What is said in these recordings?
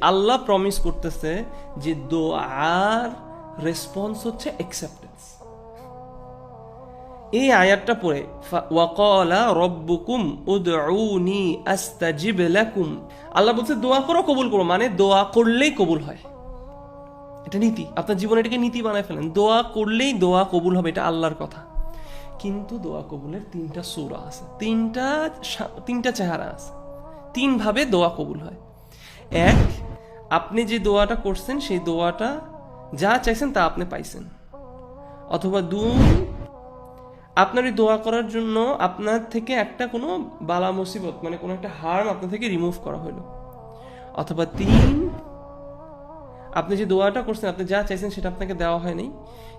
আল্লাহ promise করতেছে যে দোয়ার রেসপন্স হচ্ছে অ্যাকসেপ্টেন্স এই আয়াতটা পড়ে ওয়াকালা রব্বুকুম উদউনি আস্তাজিব লাকুম। আল্লাহ বলছে, দোয়া করো, কবুল করো। মানে দোয়া করলেই কবুল হয়। এটা নীতি। আপনার জীবনে এটাকে নীতি বানায় ফেলেন। দোয়া করলেই দোয়া কবুল হবে, এটা আল্লাহর কথা। কিন্তু দোয়া কবুলের তিনটা সূরা আছে। তিনটা তিনটা চেহারা আছে। তিন ভাবে দোয়া কবুল হয়। এক, আপনি যে দোয়াটা করছেন, সেই দোয়াটা যা চাইছেন তা আপনি পাইছেন। অথবা দুই, আপনার এই দোয়া করার জন্য আপনার থেকে একটা কোনো বালা মুসিবত মানে কোনো একটা হার্ম আপনার থেকে রিমুভ করা হলো। অথবা তিন, আপনি যে দোয়াটা করছেন, আপনি যা চাইছেন সেটা আপনাকে দেওয়া হয়নি,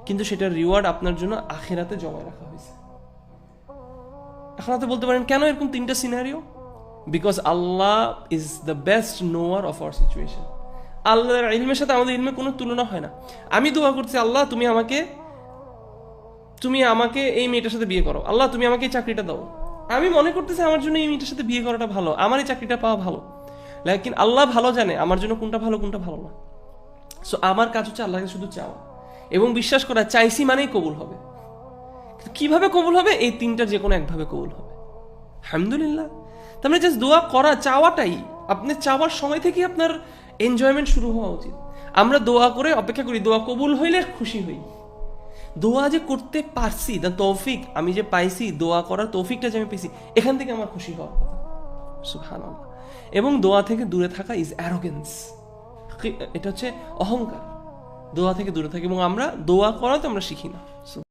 কিন্তু সেটার রিওয়ার্ড আপনার জন্য আখেরাতে জমা রাখা হয়েছে। এখন আপনি বলতে পারেন, কেন এরকম তিনটা scenario because Allah is the best knower of our situation আল্লাহর ইলমের সাথে আমাদের ইলমের কোনো তুলনা হয় না। আমি দোয়া করছি, আল্লাহ, তুমি আমাকে তুমি আমাকে এই মেয়েটার সাথে বিয়ে করো। আল্লাহ, তুমি আমাকে এই চাকরিটা দাও। আমি মনে করতেছি আমার জন্য এই মেয়েটার সাথে বিয়ে করাটা ভালো, আমার এই চাকরিটা পাওয়া ভালো। লেকিন আল্লাহ ভালো জানে, আমার জন্য কোনটা ভালো কোনটা ভালো না। সো আমার কাজ হচ্ছে আল্লাহকে শুধু চাওয়া। এবং বিশ্বাস করা, চাইছি মানেই কবুল হবে। কীভাবে কবুল হবে? এই তিনটার যে কোনো একভাবে কবুল হবে। আলহামদুলিল্লাহ। তার মানে জাস্ট দোয়া করা, চাওয়াটাই। আপনি চাওয়ার সময় থেকেই আপনার এনজয়মেন্ট শুরু হওয়া উচিত। আমরা দোয়া করে অপেক্ষা করি, দোয়া কবুল হইলে খুশি হই। দোয়া যে করতে পারছি দ্য তৌফিক আমি যে পাইছি, দোয়া করার তৌফিকটা যে আমি পেয়েছি, এখান থেকে আমার খুশি হওয়ার কথা। সুবহানাল্লাহ। এবং দোয়া থেকে দূরে থাকা ইজ অ্যারোগেন্স এটা হচ্ছে অহংকার। দোয়া থেকে দূরে থাকি এবং আমরা দোয়া করা তো আমরা শিখি না।